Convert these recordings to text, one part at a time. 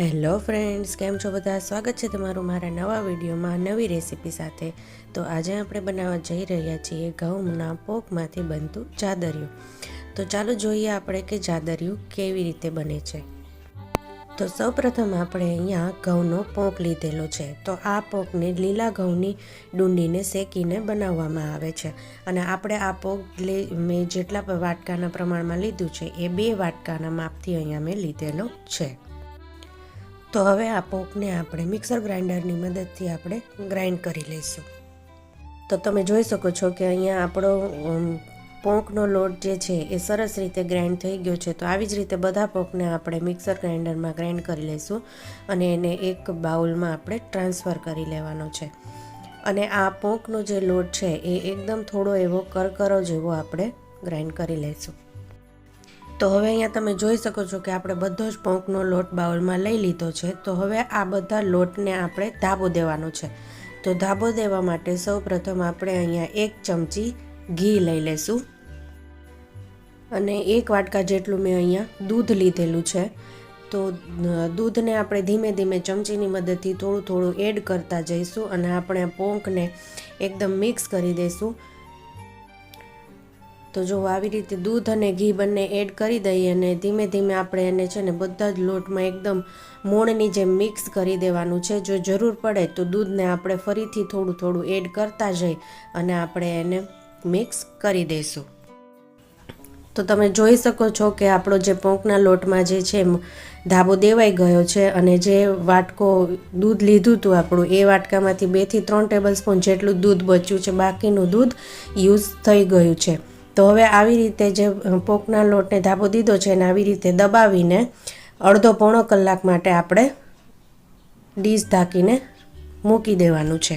Hello friends, કેમ છો બધા? સ્વાગત છે તમારું મારા નવા વિડીયોમાં નવી રેસીપી સાથે. તો આજે આપણે બનાવવા જઈ રહ્યા છીએ ઘઉંના પોકમાંથી બનતું જાદરિયું તો ચાલો જોઈએ આપણે કે જાદરિયું કેવી રીતે બને છે. તો સૌપ્રથમ આપણે અહીંયા ઘઉંનો પોંક લીધેલો છે. તો આ પોંકને લીલા ઘઉંની ડુંડીને શેકીને બનાવવામાં આવે છે. અને આપણે આ પોંક મેં જેટલા વાટકાના પ્રમાણમાં લીધું છે, એ બે વાટકાના માપથી અહીંયા મેં લીધેલો છે. તો હવે આ પોપને આપણે મિક્સર ગ્રાઇન્ડરની મદદથી આપણે ગ્રાઇન્ડ કરી લઈશું. તો તમે જોઈ શકો છો કે અહીંયા આપણો પોંકનો લોટ જે છે એ સરસ રીતે ગ્રાઇન્ડ થઈ ગયો છે. તો આવી જ રીતે બધા પોંકને આપણે મિક્સર ગ્રાઇન્ડરમાં ગ્રાઇન્ડ કરી લઈશું અને એને એક બાઉલમાં આપણે ટ્રાન્સફર કરી લેવાનો છે. અને આ પોંકનો જે લોટ છે એ એકદમ થોડો એવો કરકરો જેવો આપણે ગ્રાઇન્ડ કરી લઈશું. તો હવે અહીંયા તમે જોઈ શકો છો કે આપણે બધો જ પોંકનો લોટ બાઉલમાં લઈ લીધો છે. તો હવે આ બધા લોટને આપણે ધાબો દેવાનો છે. તો ધાબો દેવા માટે સૌ પ્રથમ આપણે અહીંયા એક ચમચી ઘી લઈ લેશું અને એક વાટકા જેટલું મેં અહીંયા દૂધ લીધેલું છે. તો દૂધને આપણે ધીમે ધીમે ચમચીની મદદથી થોડું થોડું એડ કરતા જઈશું અને આપણે પોંકને એકદમ મિક્સ કરી દઈશું. તો જો આવી રીતે દૂધ અને ઘી બંને એડ કરી દઈએ અને ધીમે ધીમે આપણે એને છે ને બધા જ લોટમાં એકદમ મોણની જેમ મિક્સ કરી દેવાનું છે. જો જરૂર પડે તો દૂધને આપણે ફરીથી થોડું થોડું એડ કરતા જઈ અને આપણે એને મિક્સ કરી દઈશું. તો તમે જોઈ શકો છો કે આપણો જે પોંકના લોટમાં જે છે ધાબો દેવાઈ ગયો છે અને જે વાટકો દૂધ લીધું હતું આપણું, એ વાટકામાંથી બેથી ત્રણ ટેબલ સ્પૂન જેટલું દૂધ બચ્યું છે. બાકીનું દૂધ યુઝ થઈ ગયું છે. તો હવે આવી રીતે જે પોકના લોટને ધાબો દીધો છે એને આવી રીતે દબાવીને અડધો પોણો કલાક માટે આપણે ડીશ ઢાંકીને મૂકી દેવાનું છે.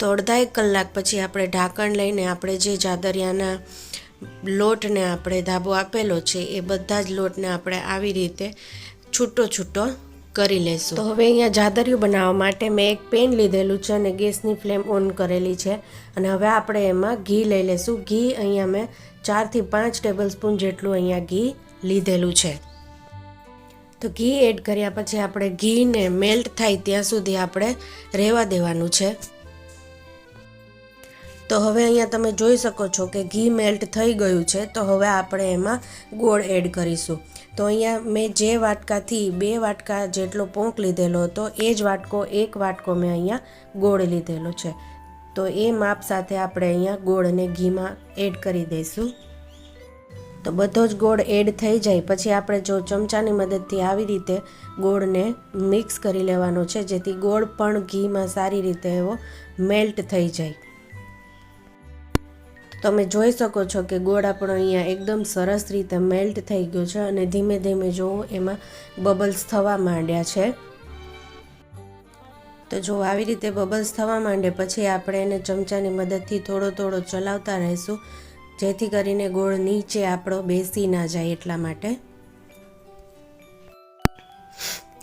તો અડધા એક કલાક પછી આપણે ઢાંકણ લઈને આપણે જે જાદરિયાના લોટને આપણે ધાબો આપેલો છે, એ બધા જ લોટને આપણે આવી રીતે છૂટો છૂટો કરી લેશું. તો હવે અહીંયા જાદરિયું બનાવવા માટે મેં એક પેન લીધેલું છે અને ગેસની ફ્લેમ ઓન કરેલી છે. અને હવે આપણે એમાં ઘી લઈ લેશું. ઘી અહીંયા મેં ચારથી પાંચ ટેબલ સ્પૂન જેટલું અહીંયા ઘી લીધેલું છે. તો ઘી એડ કર્યા પછી આપણે ઘીને મેલ્ટ થાય ત્યાં સુધી આપણે રહેવા દેવાનું છે. તો હવે અહીંયા તમે જોઈ શકો છો કે ઘી મેલ્ટ થઈ ગયું છે, તો હવે આપણે એમાં ગોળ એડ કરીશું. તો અહીંયા મેં જે વાટકાથી બે વાટકા જેટલો પોંક લીધેલો હતો, એ જ વાટકો, એક વાટકો મેં અહીંયા ગોળ લીધેલો છે. તો એ માપ સાથે આપણે અહીંયા ગોળને ઘીમાં એડ કરી દઈશું. તો બધો જ ગોળ એડ થઈ જાય. પછી આપણે જો ચમચાની મદદથી આવી રીતે ગોળને મિક્સ કરી લેવાનો છે, જેથી ગોળ પણ ઘીમાં સારી રીતે એવો મેલ્ટ થઈ જાય. તમે જોઈ શકો છો કે ગોળ આપણો અહીંયા એકદમ સરસ રીતે મેલ્ટ થઈ ગયો છે અને ધીમે ધીમે જોવો એમાં બબલ્સ થવા માંડ્યા છે. તો જો આવી રીતે બબલ્સ થવા માંડે પછી આપણે એને ચમચાની મદદથી થોડો થોડો ચલાવતા રહીશું, જેથી કરીને ગોળ નીચે આપણો બેસી ના જાય એટલા માટે.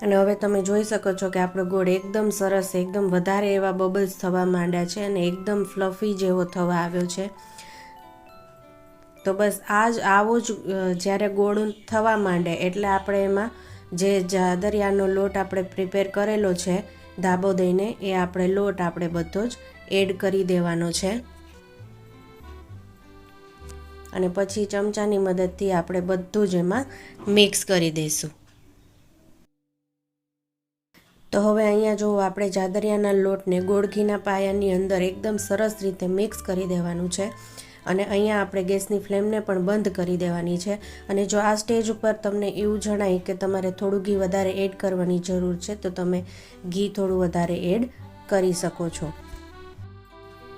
અને હવે તમે જોઈ શકો છો કે આપણો ગોળ એકદમ સરસ, એકદમ વધારે એવા બબલ્સ થવા માંડ્યા છે અને એકદમ ફ્લફી જેવો થવા આવ્યો છે. તો બસ આ જ આવો જ જ્યારે ગોળ થવા માંડે એટલે આપણે એમાં જે જાદરિયાનો લોટ આપણે પ્રિપેર કરેલો છે, ધાબો દઈને એ આપણે લોટ આપણે બધો જ એડ કરી દેવાનો છે. અને પછી ચમચાની મદદથી આપણે બધું જ એમાં મિક્સ કરી દઈશું. તો હવે અહીંયા જો આપણે જાદરિયાના લોટને ગોળ ઘીના પાયાની અંદર એકદમ સરસ રીતે મિક્સ કરી દેવાનું છે. અને અહીંયા આપણે ગેસની ફ્લેમને પણ બંધ કરી દેવાની છે. અને જો આ સ્ટેજ ઉપર તમને એવું જણાય કે તમારે થોડું ઘી વધારે એડ કરવાની જરૂર છે, તો તમે ઘી થોડું વધારે એડ કરી શકો છો.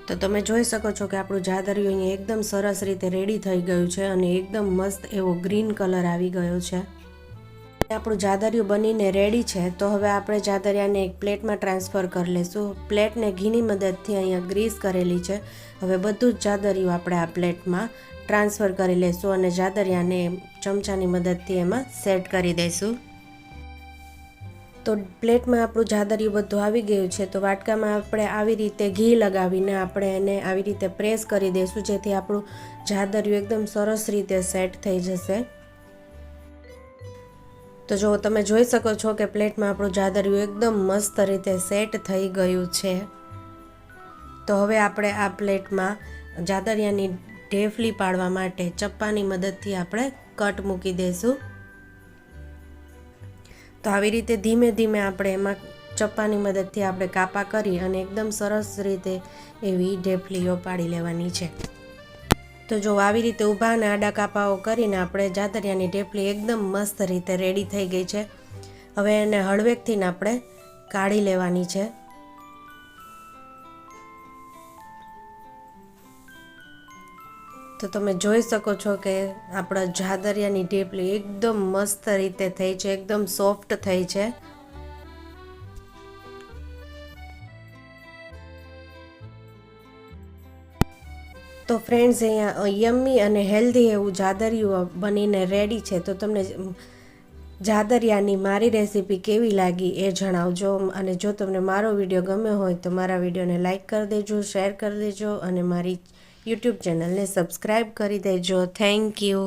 તો તમે જોઈ શકો છો કે આપણું જાદરિયું અહીંયા એકદમ સરસ રીતે રેડી થઈ ગયું છે અને એકદમ મસ્ત એવો ગ્રીન કલર આવી ગયો છે. આપણું જાદરિયું બનીને રેડી છે, તો હવે આપણે જાદરિયાને એક પ્લેટમાં ટ્રાન્સફર કરી લઈશું પ્લેટને ઘીની મદદથી અહીંયા ગ્રીસ કરેલી છે. હવે બધું જ જાદરિયું આપણે આ પ્લેટમાં ટ્રાન્સફર કરી લઈશું અને જાદરિયાને ચમચાની મદદથી એમાં સેટ કરી દઈશું. તો પ્લેટમાં આપણું જાદરિયું બધું આવી ગયું છે, તો વાટકામાં આપણે આવી રીતે ઘી લગાવીને આપણે એને આવી રીતે પ્રેસ કરી દઈશું, જેથી આપણું જાદરિયું એકદમ સરસ રીતે સેટ થઈ જશે. તો જો તમે જોઈ શકો છો કે પ્લેટમાં આપણું જાદરિયું એકદમ મસ્ત રીતે સેટ થઈ ગયું છે. તો હવે આપણે આ પ્લેટમાં જાદરિયાની ઢેફલી પાડવા માટે ચપ્પાની મદદથી આપણે કટ મૂકી દઈશું તો આવી રીતે ધીમે ધીમે આપણે એમાં ચપ્પાની મદદથી આપણે કાપા કરી અને એકદમ સરસ રીતે એવી ઢેફલીઓ પાડી લેવાની છે. તો જો આવી રીતે ઊભા અને આડા કાપાઓ કરીને આપણે જાદરિયાની ઢેફલી એકદમ મસ્ત રીતે રેડી થઈ ગઈ છે. હવે એને હળવેકથી આપણે કાઢી લેવાની છે. તો તમે જોઈ શકો છો કે આપણા જાદરિયાની ઢેપલી એકદમ મસ્ત રીતે થઈ છે, એકદમ સોફ્ટ થઈ છે. તો ફ્રેન્ડ્સ અહીંયા યમ્મી અને હેલ્ધી એવું જાદરિયું બનીને રેડી છે. તો તમને જાદરિયાની મારી રેસીપી કેવી લાગી એ જણાવજો. અને જો તમને મારો વીડિયો ગમ્યો હોય તો મારા વિડીયોને લાઇક કરી દેજો શેર કરી દેજો અને મારી યુટ્યુબ ચેનલને સબસ્ક્રાઈબ કરી દેજો. Thank you